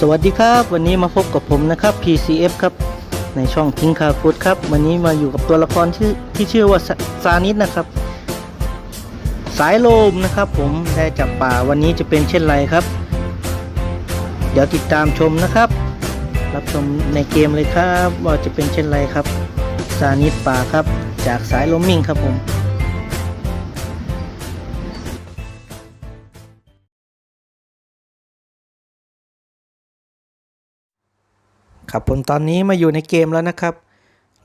สวัสดีครับ วันนี้มาพบกับผมนะครับ PCF ครับ ในช่องทิงคาฟูดครับ วันนี้มาอยู่กับตัวละครที่ที่ชื่อว่าซาซานิดนะครับ สายโลมนะครับผมได้จับป่าวันนี้จะเป็นเช่นไรครับ เดี๋ยวติดตามชมนะครับ รับชมในเกมเลยครับ ว่าจะเป็นเช่นไรครับซานิดป่าครับ จากสายลมมิ่งครับผม ครับผมตอนนี้มาอยู่ในเกมแล้วนะครับ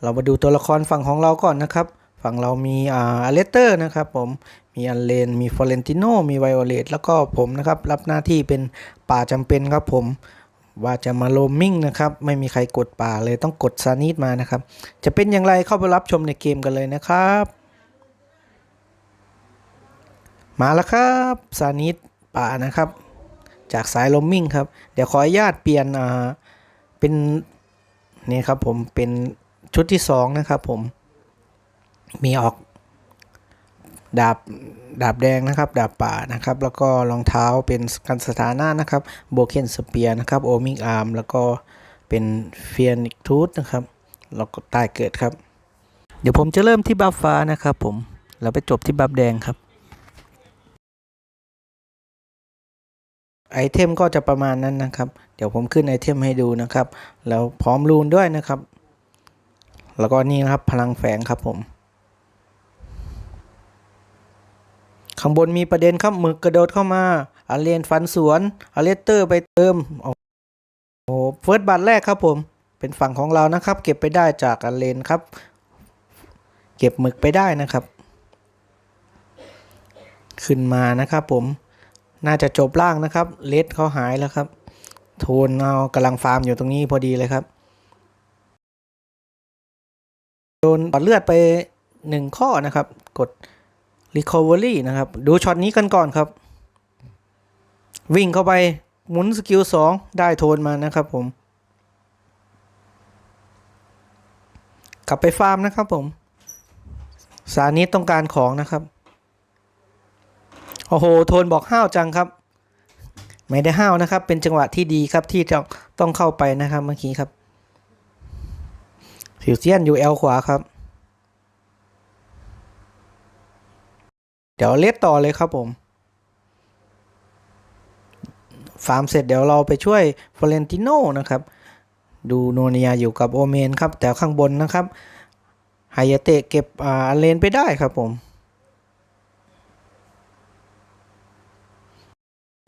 เรามาดูตัวละครฝั่งของเราก่อนนะครับ ฝั่งเรามีอ่าอเลเตอร์นะครับผมมีอันเลน มีฟอเรนติโนมีไวโอเลตแล้วก็ผมนะครับ รับหน้าที่เป็นป่าจำเป็นครับผมว่าจะมาโรมมิ่งนะครับ ไม่มีใครกดป่าเลยต้องกดซานิดมานะครับ จะเป็นอย่างไรเข้าไปรับชมในเกมกันเลยนะครับ มาแล้วครับซานิดป่านะครับ จากสายโรมมิ่งครับ เดี๋ยวขออนุญาตเปลี่ยนอ่า เป็นนี่ครับผมเป็นชุดที่สองนะครับผมมีออกดาบดาบแดงนะครับ ดาบป่านะครับ แล้วก็รองเท้าเป็นกันสถานะนะครับโบเคนสเปียนะครับโอมิงอาร์มแล้วก็เป็นเฟียนิกทูธนะครับแล้วก็ตายเกิดครับ เดี๋ยวผมจะเริ่มที่บัฟฟ้านะครับผมแล้วไปจบที่บัฟแดงครับ ไอเทมก็จะประมาณนั้นนะครับ เดี๋ยวผมขึ้นไอเทมให้ดูนะครับ แล้วพร้อมรูนด้วยนะครับ แล้วก็นี่นะครับพลังแฝงครับผม ข้างบนมีประเด็นครับหมึกกระโดดเข้ามาอาเลนฟันสวนอาเลเตอร์ไปเติม โอ้โหเฟิร์สบัตรแรกครับผม เป็นฝั่งของเรานะครับ เก็บไปได้จากอาเลนครับ เก็บหมึกไปได้นะครับ ขึ้นมานะครับผม น่าจะจบล่างนะครับ เลดเขาหายแล้วครับ โทนเอากำลังฟาร์มอยู่ตรงนี้พอดีเลยครับ โดนปัดเลือดไปหนึ่งข้อนะครับ กด Recovery นะครับ ดูช็อตนี้กันก่อนครับ วิ่งเข้าไปหมุนสกิล2ได้โทนมานะครับผม กลับไปฟาร์มนะครับผม สานิตต้องการของนะครับ โอ้โห โทนบอกห้าวจังครับ ไม่ได้ห้าวนะครับ เป็นจังหวะที่ดีครับที่จะต้องเข้าไปนะครับเมื่อกี้ครับฟิวเซียนอยู่เอลขวาครับ เดี๋ยวเลสต่อเลยครับผมฟาร์มเสร็จเดี๋ยวเราไปช่วยฟลอเรนติโนนะครับ ดูโนเนียอยู่กับโอเมนครับ แต่ข้างบนนะครับไฮยาเตะเก็บอ่าเลนไปได้ครับผม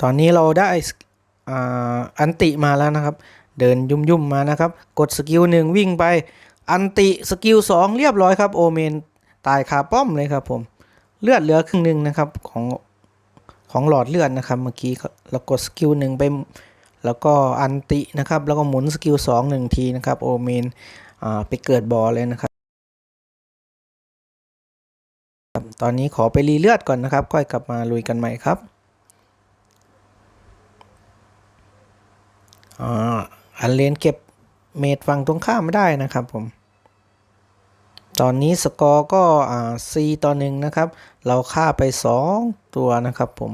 ตอนนี้เราได้อันติมาแล้วนะครับ เดินยุ่มยุ่มมานะครับ กดสกิลหนึ่งวิ่งไป อันติสกิลสองเรียบร้อยครับ โอเมนตายคาป้อมเลยครับผมเลือดเหลือครึ่งหนึ่งนะครับของของหลอดเลือดนะครับเมื่อกี้เรากดสกิลหนึ่งไปแล้วก็อันตินะครับ แล้วก็หมุนสกิลสองหนึ่งทีนะครับ โอเมนไปเกิดบอเลยนะครับ ตอนนี้ขอไปรีเลือดก่อนนะครับ ค่อยกลับมาลุยกันใหม่ครับ อันเลนเก็บเมดฝั่งตรงข้ามไม่ได้นะครับผม ตอนนี้สกอร์ก็อ่าซีต่อหนึ่งนะครับ เราฆ่าไป 2 ตัวนะครับผม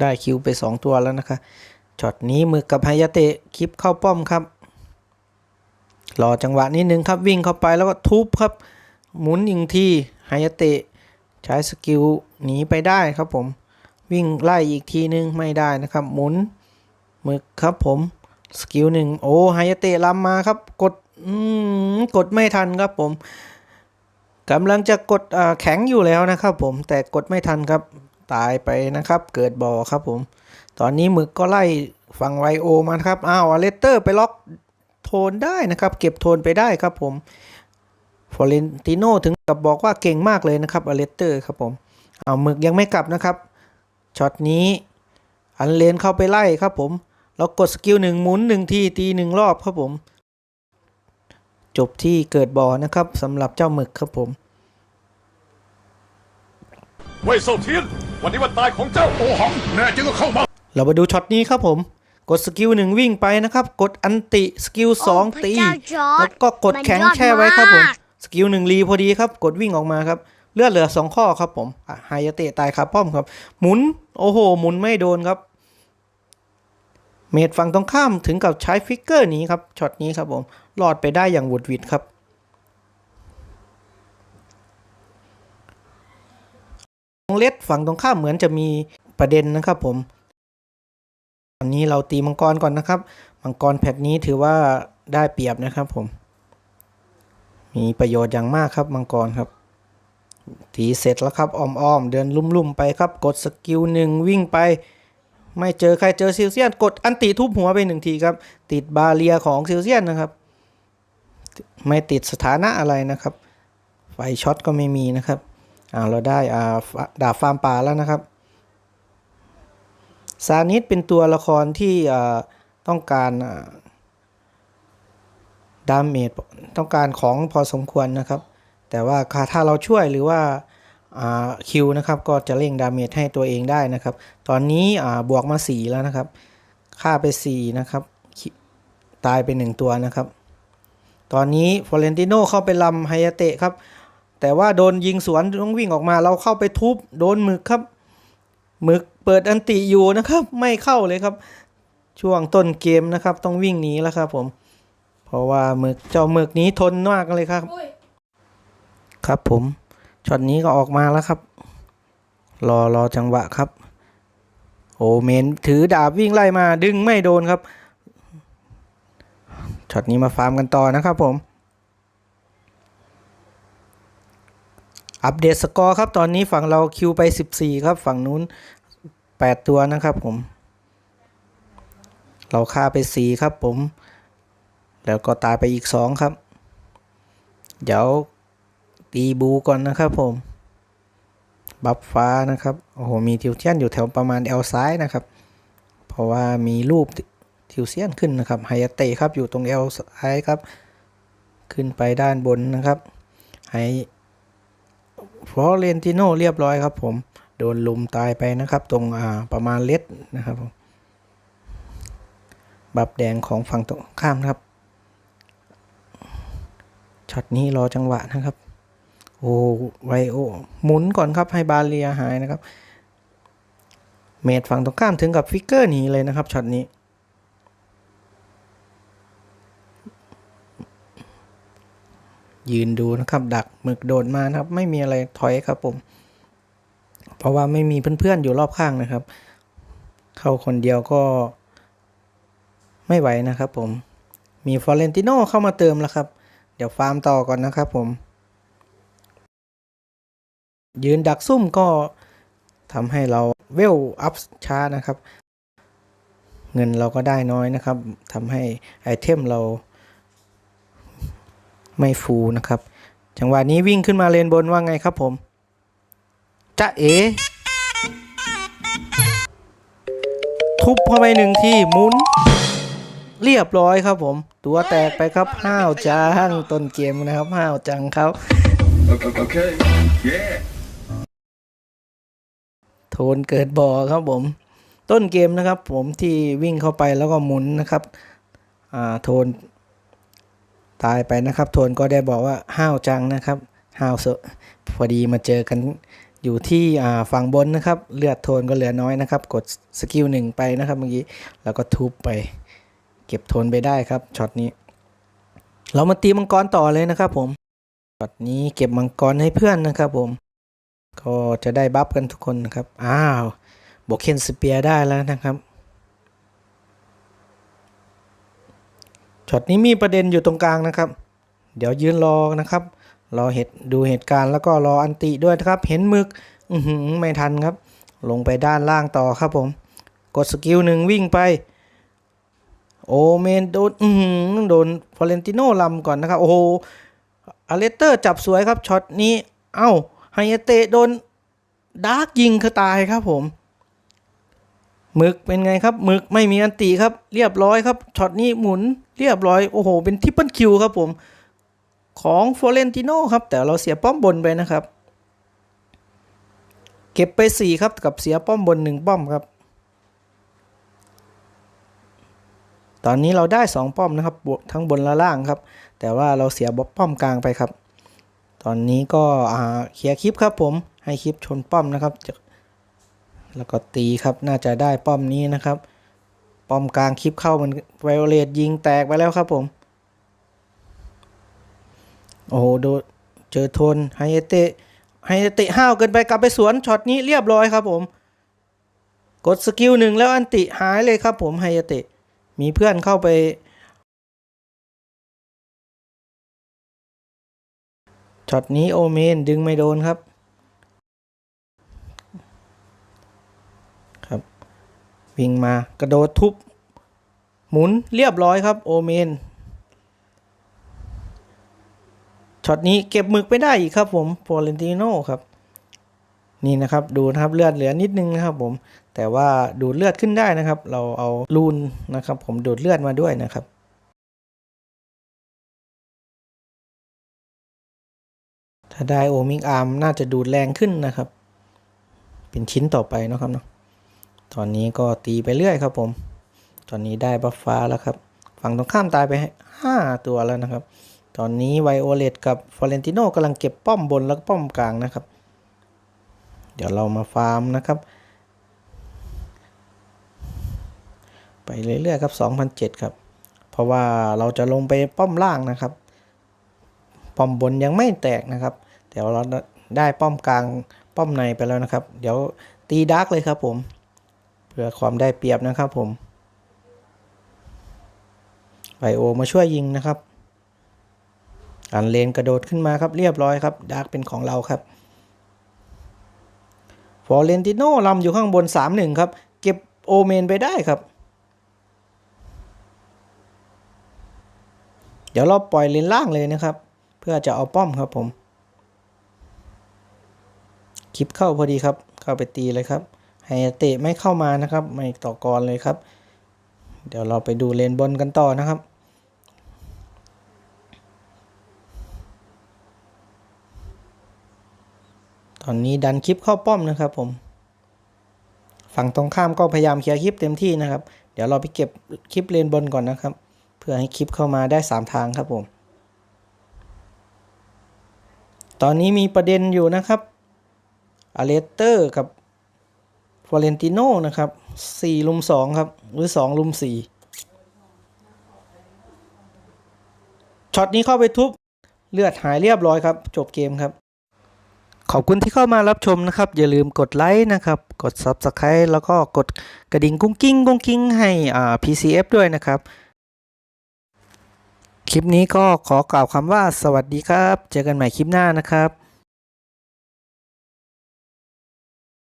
ได้คิวไป 2 ตัวแล้วนะครับช็อตนี้มือกับไฮยาเตะคลิปเข้าป้อมครับ รอจังหวะนิดนึงครับวิ่งเข้าไปแล้วก็ทุบครับ หมุนอีกทีไฮยาเตะใช้สกิลหนีไปได้ครับผม วิ่งไล่อีกทีนึงไม่ได้นะครับ หมุน หมึกครับผม สกิลหนึ่งโอ้ไฮยาเตะลำมาครับ กดอืมกดไม่ทันครับผมกำลังจะกดอ่แข็งอยู่แล้วนะครับผมแต่กดไม่ทันครับตายไปนะครับ เกิดบ่อครับผม ตอนนี้หมึกก็ไล่ฝั่งไวโอมาครับอ้าวอเลสเตอร์ไปล็อกโทนได้นะครับ เก็บโทนไปได้ครับผมฟอเรนติโนถึงกับบอกว่าเก่งมากเลยนะครับอเลสเตอร์ครับผมเอาหมึกยังไม่กลับนะครับช็อตนี้อันเลนเข้าไปไล่ครับผม เรากดสกิลหนึ่งหมุนหนึ่งทีตีหนึ่งรอบครับผม จบที่เกิดบ่อนะครับสำหรับเจ้าหมึกครับผมเว่ยเซาเทียนวันนี้วันตายของเจ้าโอหังแน่จริงก็เข้ามาเรามาดูช็อตนี้ครับผมกดสกิลหนึ่งวิ่งไปนะครับ กดอันติสกิลสองพระตีเจ้าจอร์จแล้วก็กดแข็งมันยอดแช่ไว้ครับผมมากสกิลหนึ่งรีพอดีครับ กดวิ่งออกมาครับ เลือดเหลือสองข้อครับผมอะไฮยาเตะตายคาป้อมครับ หมุน โอ้โห หมุนไม่โดนครับ เมดฝั่งตรงข้ามถึงกับใช้ฟิกเกอร์นี้ครับช็อตนี้ครับผมรอดไปได้อย่างหวุดหวิดครับเลดฝั่งตรงข้ามเหมือนจะมีประเด็นนะครับผมตอนนี้เราตีมังกรก่อนนะครับ มังกรแพทนี้ถือว่าได้เปรียบนะครับผม มีประโยชน์อย่างมากครับมังกรครับ ตีเสร็จแล้วครับอ้อมๆเดินลุ่มๆไปครับ กดสกิลหนึ่งวิ่งไป ไม่เจอใครเจอซิลเซียน กดอันติทุบหัวไปหนึ่งทีครับ ติดบาเรียของซิลเซียนนะครับ ไม่ติดสถานะอะไรนะครับ ไฟช็อตก็ไม่มีนะครับอ่าเราได้อ่าดาบฟาร์มป่าแล้วนะครับซานิสเป็นตัวละครที่ต้องการดาเมจต้องการของพอสมควรนะครับ แต่ว่าถ้าเราช่วยหรือว่า คิวนะครับก็จะเร่งดาเมจให้ตัวเองได้นะครับ ตอนนี้อ่าบวกมา 4 แล้วนะครับฆ่าไป 4 นะครับคิตายไป 1 ตัวนะครับ ตอนนี้ฟอเรนติโนเข้าไปลำไฮยาเตะครับ แต่ว่าโดนยิงสวนต้องวิ่งออกมาเราเข้าไปทุบโดนหมึกครับหมึกเปิดอันติอยู่นะครับ ไม่เข้าเลยครับ ช่วงต้นเกมนะครับ ต้องวิ่งหนีแล้วครับผม เพราะว่าหมึกเจ้าหมึกนี้ทนมากเลยครับ ครับผม ช็อตนี้ก็ออกมาแล้วครับ รอรอจังหวะครับ โอเมนถือดาบวิ่งไล่มาดึงไม่โดนครับช็อตนี้มาฟาร์มกันต่อนะครับผม อัปเดตสกอร์ครับ ตอนนี้ฝั่งเราคิวไป 14 ครับ ฝั่งนู้น 8 ตัวนะครับผม เราฆ่าไป 4 ครับผม แล้วก็ตายไปอีก 2 ครับ เดี๋ยว ตีบูก่อนนะครับผม บัฟฟ้านะครับ โอ้โห มีทิวเทียนอยู่แถวประมาณเอลซ้ายนะครับ เพราะว่ามีรูปทิวเซียนขึ้นนะครับไฮยเตะครับอยู่ตรงเอลซ้ายครับ ขึ้นไปด้านบนนะครับไฮฟอเรนติโนเรียบร้อยครับผม โดนลุมตายไปนะครับ ตรงอ่าประมาณเลดนะครับผมบับแดงของฝั่งตรงข้ามครับช็อตนี้รอจังหวะนะครับ โอ้ไวโอหมุนก่อนครับให้บาเลียหายนะครับ เมดฝั่งตรงข้ามถึงกับฟิกเกอร์หนีเลยนะครับช็อตนี้ ยืนดูนะครับดักหมึกโดดมานะครับ ไม่มีอะไรถอยครับผม เพราะว่าไม่มีเพื่อนๆอยู่รอบข้างนะครับ เข้าคนเดียวก็ไม่ไหวนะครับผมมีฟอเรนติโนเข้ามาเติมแล้วครับ เดี๋ยวฟาร์มต่อก่อนนะครับผม ยืนดักซุ่มก็ทำให้เราเวลอัพช้านะครับ เงินเราก็ได้น้อยนะครับทำให้ไอเทมเราไม่ฟูนะครับ จังหวะนี้วิ่งขึ้นมาเลนบนว่าไงครับผมจะเอทุบเข้าไปหนึ่งทีหมุน เรียบร้อยครับผม ตัวแตกไปครับห้าวจังต้นเกมนะครับห้าวจังครับ Okay. Yeah. โทนเกิดบ่อครับผม ต้นเกมนะครับ ผมที่วิ่งเข้าไปแล้วก็หมุนนะครับโทน ตายไปนะครับ โทนก็ได้บอกว่าห้าวจังนะครับห้าวเสพอดีมาเจอกันอยู่ที่ฝั่งบนนะครับ เลือดโทนก็เหลือน้อยนะครับ กดสกิลหนึ่งไปนะครับเมื่อกี้แล้วก็ทุบไป เก็บโทนไปได้ครับช็อตนี้ เรามาตีมังกรต่อเลยนะครับ ผมช็อตนี้เก็บมังกรให้เพื่อนนะครับ ผม ก็จะได้บัฟกันทุกคนนะครับ อ้าวโบเคนสเปียร์ได้แล้วนะครับช็อตนี้มีประเด็นอยู่ตรงกลางนะครับ เดี๋ยวยืนรอนะครับ รอเหตุดูเหตุการณ์แล้วก็รออันติด้วยนะครับ เห็นมึก อือหือไม่ทันครับ ลงไปด้านล่างต่อครับผม กดสกิลหนึ่งวิ่งไป โอเมนโดน อือหือโดนฟอเรนติโนลำก่อนนะครับ โอ้โหอเลสเตอร์จับสวยครับช็อตนี้ เอ้า ไฮยเตะโดนดาร์กยิงคือตายครับผมหมึกเป็นไงครับหมึกไม่มีอันตีครับ เรียบร้อยครับช็อตนี้หมุนเรียบร้อยโอ้โห เป็นทิปเปิลคิวครับผม ของฟลอเรนติโนครับ แต่เราเสียป้อมบนไปนะครับ เก็บไปสี่ครับกับเสียป้อมบนหนึ่งป้อมครับ ตอนนี้เราได้สองป้อมนะครับทั้งบนและล่างครับ แต่ว่าเราเสียบป้อมกลางไปครับ ตอนนี้ก็เคลียร์คลิปครับผมให้คลิปชนป้อมนะครับ แล้วก็ตีครับน่าจะได้ป้อมนี้นะครับ ป้อมกลางคลิปเข้ามันไวโอเลตยิงแตกไปแล้วครับผม โอ้โหโดเจอทนไฮเตะไฮเตะห้าวเกินไปกลับไปสวนช็อตนี้เรียบร้อยครับผม กดสกิลหนึ่งแล้วอันติหายเลยครับผมไฮเตะมีเพื่อนเข้าไป ช็อตนี้โอเมนดึงไม่โดนครับ ครับวิ่งมากระโดดทุบ หมุนเรียบร้อยครับโอเมนช็อตนี้เก็บหมึกไปได้อีกครับผมฟอเรนติโน่ครับนี่นะครับดูนะครับเลือดเหลือนิดนึงนะครับผมแต่ว่าดูดเลือดขึ้นได้นะครับ เราเอาลูนนะครับ ผมดูดเลือดมาด้วยนะครับ ได้โอมิงอาร์มน่าจะดูดแรงขึ้นนะครับ เป็นชิ้นต่อไปนะครับเนาะตอนนี้ก็ตีไปเรื่อยครับผม ตอนนี้ได้บัฟฟ้าแล้วครับ ฝั่งตรงข้ามตายไปห้าตัวแล้วนะครับ ตอนนี้ไวโอเลตกับฟอเรนติโนกำลังเก็บป้อมบนแล้วก็ป้อมกลางนะครับ เดี๋ยวเรามาฟาร์มนะครับ ไปเรื่อยๆครับ2007 ครับ เพราะว่าเราจะลงไปป้อมล่างนะครับ ป้อมบนยังไม่แตกนะครับ แต่ว่าเราได้ป้อมกลางป้อมในไปแล้วนะครับ เดี๋ยวตีดาร์กเลยครับผม เพื่อความได้เปรียบนะครับผมไบโอมาช่วยยิงนะครับอันเลนกระโดดขึ้นมาครับเรียบร้อยครับดาร์กเป็นของเราครับฟอเรนติโน่ลำอยู่ข้างบน 3-1 ครับ เก็บโอเมนไปได้ครับ เดี๋ยวเราปล่อยเลนล่างเลยนะครับ เพื่อจะเอาป้อมครับผม คลิปเข้าพอดีครับ เข้าไปตีเลยครับไฮเตะไม่เข้ามานะครับ ไม่ต่อกรเลยครับ เดี๋ยวเราไปดูเลนบนกันต่อนะครับ ตอนนี้ดันคลิปเข้าป้อมนะครับผม ฝั่งตรงข้ามก็พยายามเคลียร์คลิปเต็มที่นะครับ เดี๋ยวเราไปเก็บคลิปเลนบนก่อนนะครับ เพื่อให้คลิปเข้ามาได้ 3 ทางครับผมตอนนี้มีประเด็นอยู่นะครับ อเลสเตอร์กับฟลอเรนติโนนะครับ4ลุม2ครับ หรือ 2 ลุม 4 ช็อตนี้เข้าไปทุบ เลือดหายเรียบร้อยครับ จบเกมครับ ขอบคุณที่เข้ามารับชมนะครับ อย่าลืมกดไลค์นะครับ กด Subscribe แล้วก็กดกระดิ่งกุ้งกิ้งกุ้งกิ้งให้อ่า PCF ด้วยนะครับ คลิปนี้ก็ขอกล่าวคำว่าสวัสดีครับ เจอกันใหม่คลิปหน้านะครับ